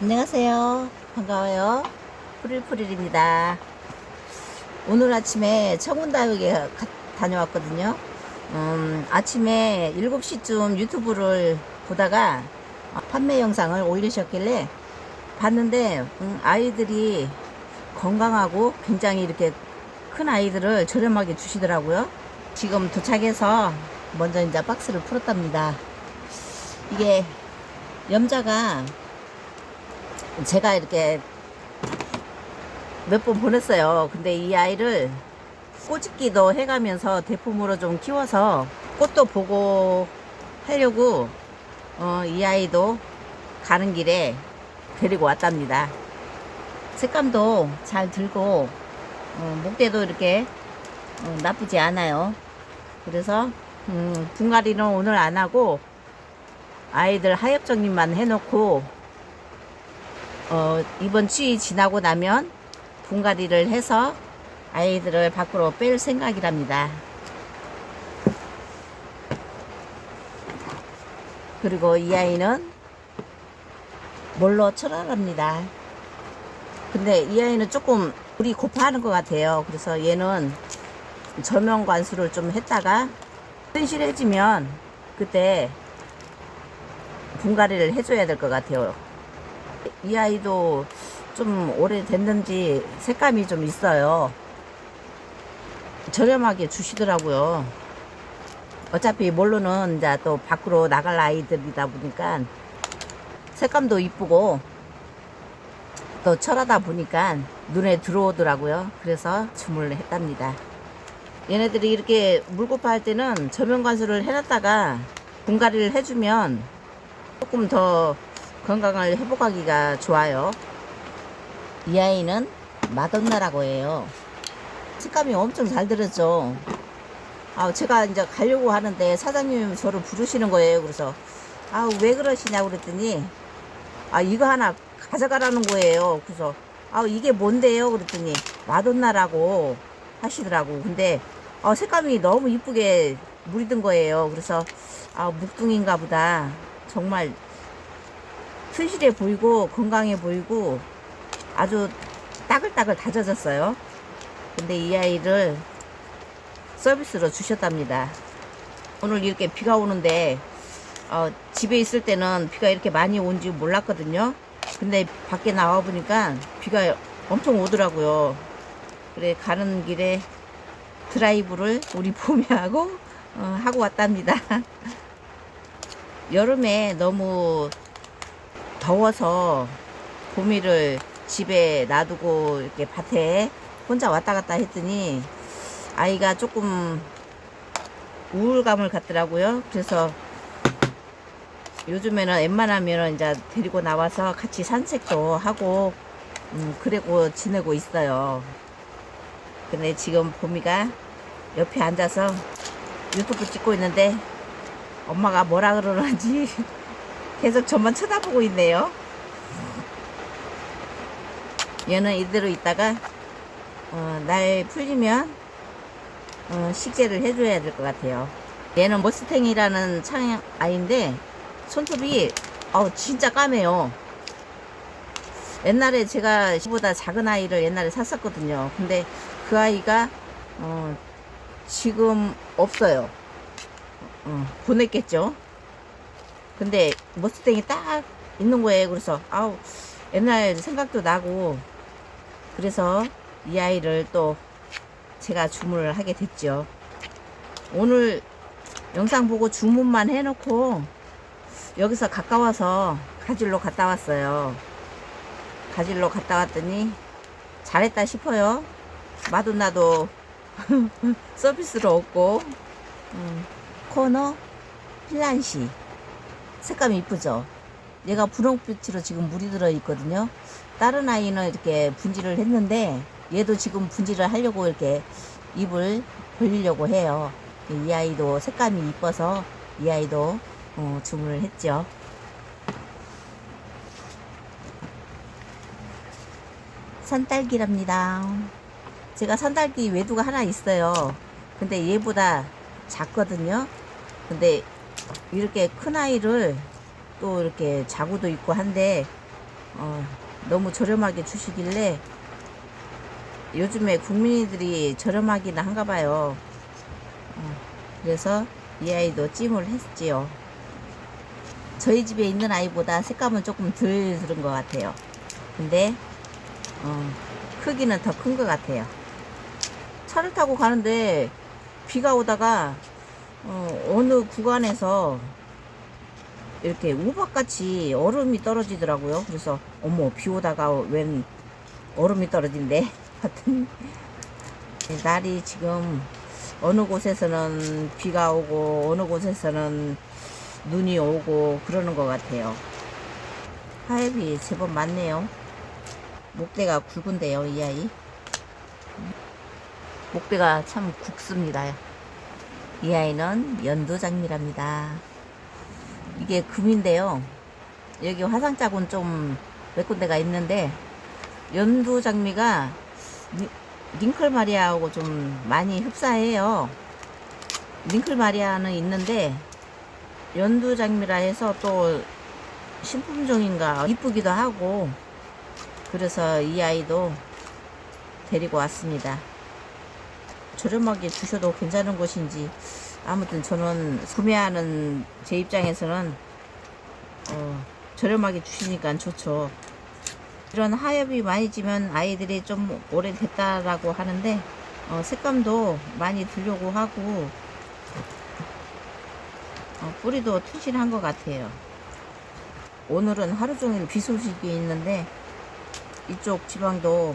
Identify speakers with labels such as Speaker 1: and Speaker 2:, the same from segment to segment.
Speaker 1: 안녕하세요. 반가워요. 푸릴푸릴입니다. 오늘 아침에 청운다육에 가- 다녀왔거든요. 음, 아침에 7시쯤 유튜브를 보다가 어, 판매 영상을 올리셨길래 봤는데 음, 아이들이 건강하고 굉장히 이렇게 큰 아이들을 저렴하게 주시더라고요. 지금 도착해서 먼저 이제 박스를 풀었답니다. 이게 염자가 제가 이렇게 몇 번 보냈어요. 근데 이 아이를 꼬집기도 해가면서 대품으로 좀 키워서 꽃도 보고 하려고 어, 이 아이도 가는 길에 데리고 왔답니다. 색감도 잘 들고 어, 목대도 이렇게 어, 나쁘지 않아요. 그래서 음, 분갈이는 오늘 안 하고 아이들 하엽 정리만 해놓고 어, 이번 추위 지나고 나면 분갈이를 해서 아이들을 밖으로 뺄 생각이랍니다. 그리고 이 아이는 몰로 철화랍니다. 근데 이 아이는 조금 물이 고파하는 것 같아요. 그래서 얘는 저명 관수를 좀 했다가 튼실해지면 그때 분갈이를 해줘야 될 것 같아요. 이 아이도 좀 오래됐는지 색감이 좀 있어요. 저렴하게 주시더라고요. 어차피 몰로는 이제 또 밖으로 나갈 아이들이다 보니까 색감도 이쁘고 또 철하다 보니까 눈에 들어오더라고요. 그래서 주문을 했답니다. 얘네들이 이렇게 물고파 할 때는 저면 관수를 해놨다가 분갈이를 해주면 조금 더 건강을 회복하기가 좋아요. 이 아이는 마돈나라고 해요. 식감이 엄청 잘 들었죠. 아, 제가 이제 가려고 하는데 사장님이 저를 부르시는 거예요. 그래서 아, 왜 그러시냐고 그랬더니 아, 이거 하나 가져가라는 거예요. 그래서 아, 이게 뭔데요? 그랬더니 마돈나라고 하시더라고. 근데 아, 색감이 너무 이쁘게 물이 든 거예요. 그래서 아, 묵둥인가 보다. 정말 튼실해 보이고 건강해 보이고 아주 따글따글 다져졌어요. 근데 이 아이를 서비스로 주셨답니다. 오늘 이렇게 비가 오는데 어, 집에 있을 때는 비가 이렇게 많이 온지 몰랐거든요. 근데 밖에 나와 보니까 비가 엄청 오더라고요. 그래 가는 길에 드라이브를 우리 봄이하고 어, 하고 왔답니다. 여름에 너무 더워서 봄이를 집에 놔두고 이렇게 밭에 혼자 왔다 갔다 했더니 아이가 조금 우울감을 갖더라고요. 그래서 요즘에는 웬만하면 이제 데리고 나와서 같이 산책도 하고 음, 그러고 지내고 있어요. 근데 지금 봄이가 옆에 앉아서 유튜브 찍고 있는데 엄마가 뭐라 그러는지 계속 저만 쳐다보고 있네요. 얘는 이대로 있다가 어, 날 풀리면 어, 식재를 해줘야 될 것 같아요. 얘는 머스탱이라는 창 아이인데 손톱이 어 진짜 까매요. 옛날에 제가 보다 작은 아이를 옛날에 샀었거든요. 근데 그 아이가 어, 지금 없어요. 어, 보냈겠죠. 근데 머스탱이 딱 있는 거예요. 그래서 아우 옛날 생각도 나고 그래서 이 아이를 또 제가 주문을 하게 됐죠. 오늘 영상 보고 주문만 해놓고 여기서 가까워서 가질로 갔다 왔어요. 가질로 갔다 왔더니 잘했다 싶어요. 마돈나도 서비스로 얻고 음, 코너 필란시 색감이 이쁘죠? 얘가 분홍빛으로 지금 물이 들어 있거든요. 다른 아이는 이렇게 분질을 했는데 얘도 지금 분질을 하려고 이렇게 입을 벌리려고 해요. 이 아이도 색감이 이뻐서 이 아이도 어, 주문을 했죠. 산딸기랍니다. 제가 산딸기 외두가 하나 있어요. 근데 얘보다 작거든요. 근데 이렇게 큰 아이를 또 이렇게 자구도 있고 한데 어, 너무 저렴하게 주시길래 요즘에 국민들이 저렴하기는 한가 봐요. 어, 그래서 이 아이도 찜을 했지요. 저희 집에 있는 아이보다 색감은 조금 덜 들은 것 같아요. 근데 어, 크기는 더 큰 것 같아요. 차를 타고 가는데 비가 오다가 어, 어느 구간에서 이렇게 우박같이 얼음이 떨어지더라고요. 그래서 어머 비 오다가 웬 얼음이 떨어진대. 하여튼 날이 지금 어느 곳에서는 비가 오고 어느 곳에서는 눈이 오고 그러는 것 같아요. 하엽이 제법 많네요. 목대가 굵은데요, 이 아이. 목대가 참 굵습니다. 이 아이는 연두장미랍니다. 이게 금인데요. 여기 화상자군 좀몇 군데가 있는데 연두장미가 리- 링클 마리아하고 좀 많이 흡사해요. 링클 마리아는 있는데 연두장미라 해서 또 신품종인가 이쁘기도 하고 그래서 이 아이도 데리고 왔습니다. 저렴하게 주셔도 괜찮은 곳인지 아무튼 저는 구매하는 제 입장에서는 어, 저렴하게 주시니까 좋죠. 이런 하엽이 많이 지면 아이들이 좀 오래됐다라고 하는데 어, 색감도 많이 들려고 하고 어, 뿌리도 튼실한 것 같아요. 오늘은 하루 종일 비 소식이 있는데 이쪽 지방도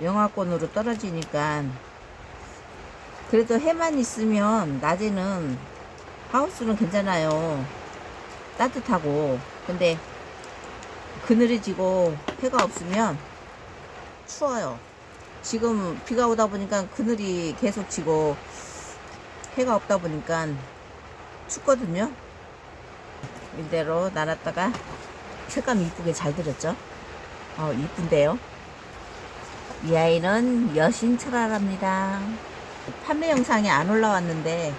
Speaker 1: 영하권으로 떨어지니까 그래도 해만 있으면 낮에는 하우스는 괜찮아요. 따뜻하고 근데 그늘이 지고 해가 없으면 추워요. 지금 비가 오다 보니까 그늘이 계속 지고 해가 없다 보니까 춥거든요. 이대로 놔놨다가 색감 이쁘게 잘 들었죠? 어, 이쁜데요? 이 아이는 여신철화랍니다. 판매 영상이 안 올라왔는데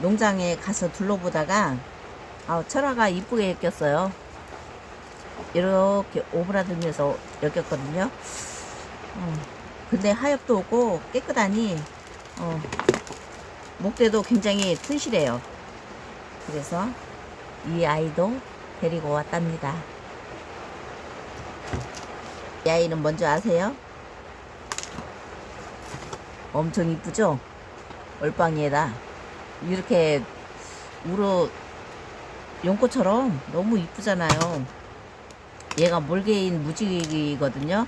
Speaker 1: 농장에 가서 둘러보다가 아, 철화가 이쁘게 엮였어요. 이렇게 오므라들면서 엮였거든요. 어, 근데 하엽도 없고 깨끗하니 어, 목대도 굉장히 튼실해요. 그래서 이 아이도 데리고 왔답니다. 이 아이는 뭔지 아세요? 엄청 이쁘죠? 얼빵이에다 이렇게 우로 용꽃처럼 너무 이쁘잖아요. 얘가 몰개인 무지개거든요.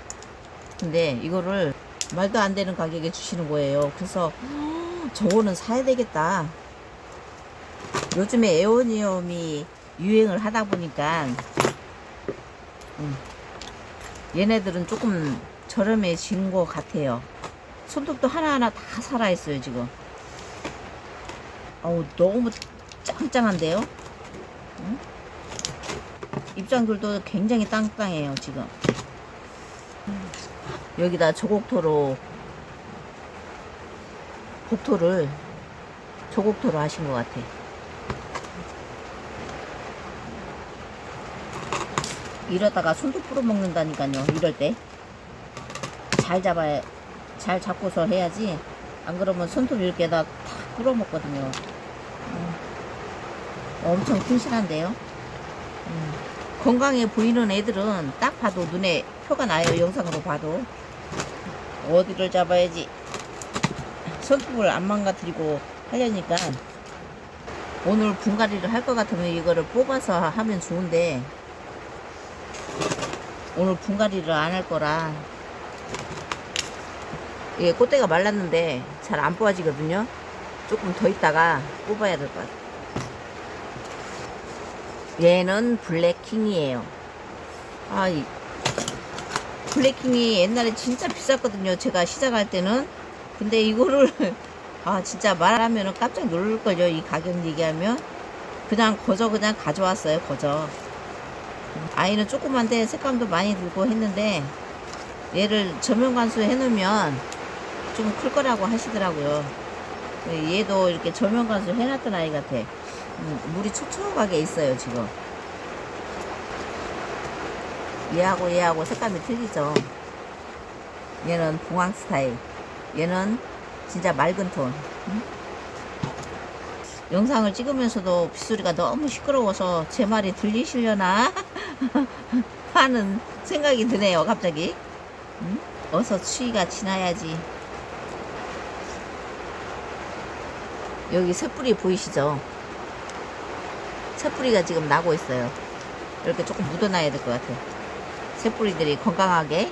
Speaker 1: 근데 이거를 말도 안 되는 가격에 주시는 거예요. 그래서 저거는 사야 되겠다. 요즘에 에오니엄이 유행을 하다 보니까 음, 얘네들은 조금 저렴해진 것 같아요. 손톱도 하나하나 다 살아있어요, 지금. 어우, 너무 짱짱한데요? 응? 입장들도 굉장히 땅땅해요, 지금. 여기다 조곡토로, 복토를 조곡토로 하신 것 같아. 이러다가 손톱 부러 먹는다니까요, 이럴 때. 잘 잡아야, 잘 잡고서 해야지. 안 그러면 손톱 이렇게 다 다 부러 먹거든요. 음. 엄청 튼실한데요. 음. 건강해 보이는 애들은 딱 봐도 눈에 표가 나요. 영상으로 봐도. 어디를 잡아야지. 손톱을 안 망가뜨리고 하려니까 오늘 분갈이를 할 것 같으면 이거를 뽑아서 하면 좋은데 오늘 분갈이를 안 할 거라 이게 꽃대가 말랐는데 잘 안 뽑아지거든요. 조금 더 있다가 뽑아야 될 것 같아요. 얘는 블랙킹이에요. 아, 이 블랙킹이 옛날에 진짜 비쌌거든요. 제가 시작할 때는. 근데 이거를, 아, 진짜 말하면 깜짝 놀랄걸요. 이 가격 얘기하면. 그냥 거저 그냥 가져왔어요. 거저. 아이는 조그만데 색감도 많이 들고 했는데, 얘를 저면관수 해놓으면 좀 클 거라고 하시더라고요. 얘도 이렇게 저면관수 해놨던 아이 같아. 음, 물이 촉촉하게 있어요, 지금. 얘하고 얘하고 색감이 틀리죠. 얘는 봉황 스타일. 얘는 진짜 맑은 톤. 응? 영상을 찍으면서도 빗소리가 너무 시끄러워서 제 말이 들리시려나 하는 생각이 드네요, 갑자기. 응? 어서 추위가 지나야지. 여기 새뿌리 보이시죠? 새뿌리가 지금 나고 있어요. 이렇게 조금 묻어놔야 될 것 같아요. 새뿌리들이 건강하게,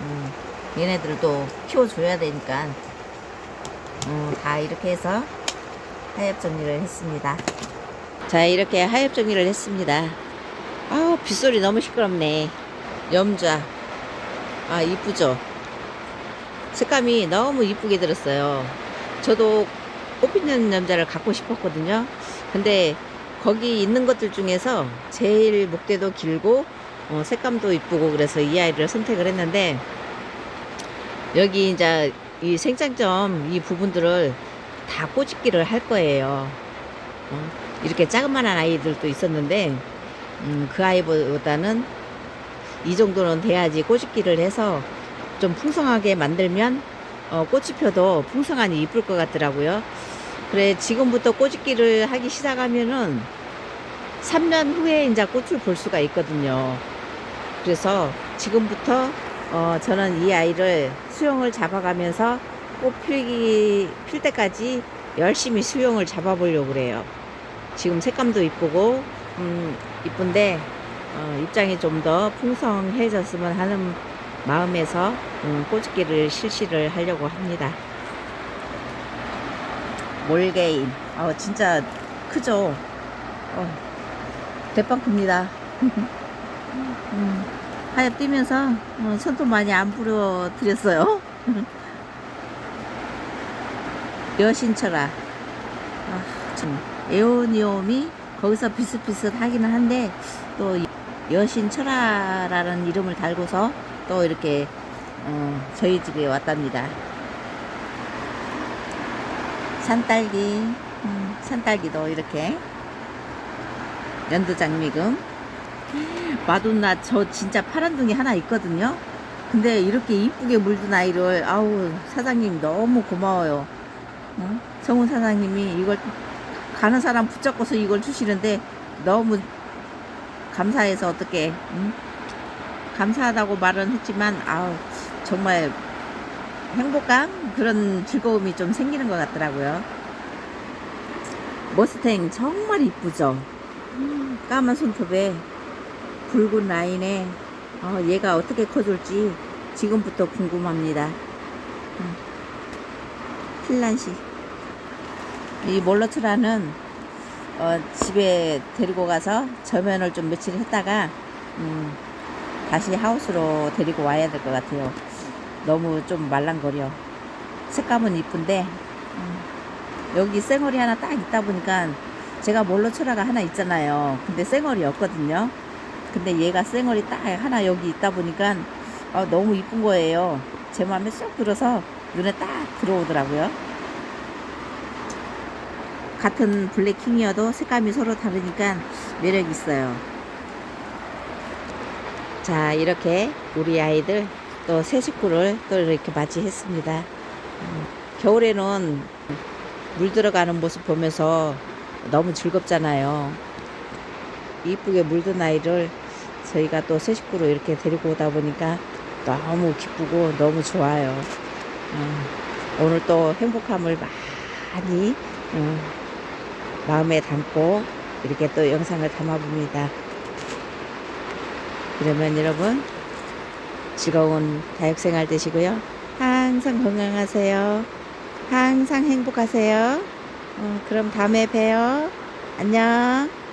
Speaker 1: 음, 얘네들도 키워줘야 되니까, 음, 다 이렇게 해서 하엽 정리를 했습니다. 자, 이렇게 하엽 정리를 했습니다. 아, 빗소리 너무 시끄럽네. 염좌. 아, 이쁘죠? 색감이 너무 이쁘게 들었어요. 저도 꽃 피는 염자를 갖고 싶었거든요. 근데 거기 있는 것들 중에서 제일 목대도 길고 어, 색감도 이쁘고 그래서 이 아이를 선택을 했는데 여기 이제 이 생장점 이 부분들을 다 꼬집기를 할 거예요. 어, 이렇게 자그만한 아이들도 있었는데 음, 그 아이보다는 이 정도는 돼야지 꼬집기를 해서 좀 풍성하게 만들면 어, 꽃이 펴도 풍성하니 이쁠 것 같더라고요. 그래 지금부터 꼬집기를 하기 시작하면은 3년 후에 이제 꽃을 볼 수가 있거든요. 그래서 지금부터 어, 저는 이 아이를 수영을 잡아가면서 꽃 필기 필 때까지 열심히 수영을 잡아보려고 그래요. 지금 색감도 이쁘고 음, 이쁜데 어, 입장이 좀 더 풍성해졌으면 하는 마음에서 음, 꼬집기를 실시를 하려고 합니다. 몰게임. 어, 진짜 크죠? 어, 대빵 큽니다. 음, 하얗 뛰면서 어, 손톱 많이 안 부러뜨렸어요. 여신철아. 아, 참. 에오니옴이 거기서 비슷비슷하기는 한데 또 여신철아라는 이름을 달고서 또 이렇게 어, 저희 집에 왔답니다. 산딸기, 음, 산딸기도 이렇게 연두장미금. 마돈나 저 진짜 파란둥이 하나 있거든요. 근데 이렇게 이쁘게 물든 아이를 아우 사장님 너무 고마워요. 응? 정훈 사장님이 이걸 가는 사람 붙잡고서 이걸 주시는데 너무 감사해서 어떻게 응? 감사하다고 말은 했지만 아우 정말 행복감 그런 즐거움이 좀 생기는 것 같더라고요. 머스탱 정말 이쁘죠. 음, 까만 손톱에 붉은 라인에 어, 얘가 어떻게 커줄지 지금부터 궁금합니다. 음. 핀란시 이 몰러트라는 어, 집에 데리고 가서 저면을 좀 며칠 했다가 음, 다시 하우스로 데리고 와야 될 것 같아요. 너무 좀 말랑거려. 색감은 이쁜데 음, 여기 쌩얼이 하나 딱 있다 보니까 제가 몰러철화가 하나 있잖아요. 근데 쌩얼이 없거든요. 근데 얘가 쌩얼이 딱 하나 여기 있다 보니까 어, 너무 이쁜 거예요. 제 마음에 쏙 들어서 눈에 딱 들어오더라고요. 같은 블랙킹이어도 색감이 서로 다르니까 매력 있어요. 자, 이렇게 우리 아이들 또 새 식구를 또 이렇게 맞이했습니다. 음, 겨울에는 물 들어가는 모습 보면서 너무 즐겁잖아요. 이쁘게 물든 아이를 저희가 또 새 식구로 이렇게 데리고 오다 보니까 너무 기쁘고 너무 좋아요. 음, 오늘 또 행복함을 많이 음, 마음에 담고 이렇게 또 영상을 담아봅니다. 그러면 여러분 즐거운 다육생활 되시고요. 항상 건강하세요. 항상 행복하세요. 어, 그럼 다음에 봬요. 안녕.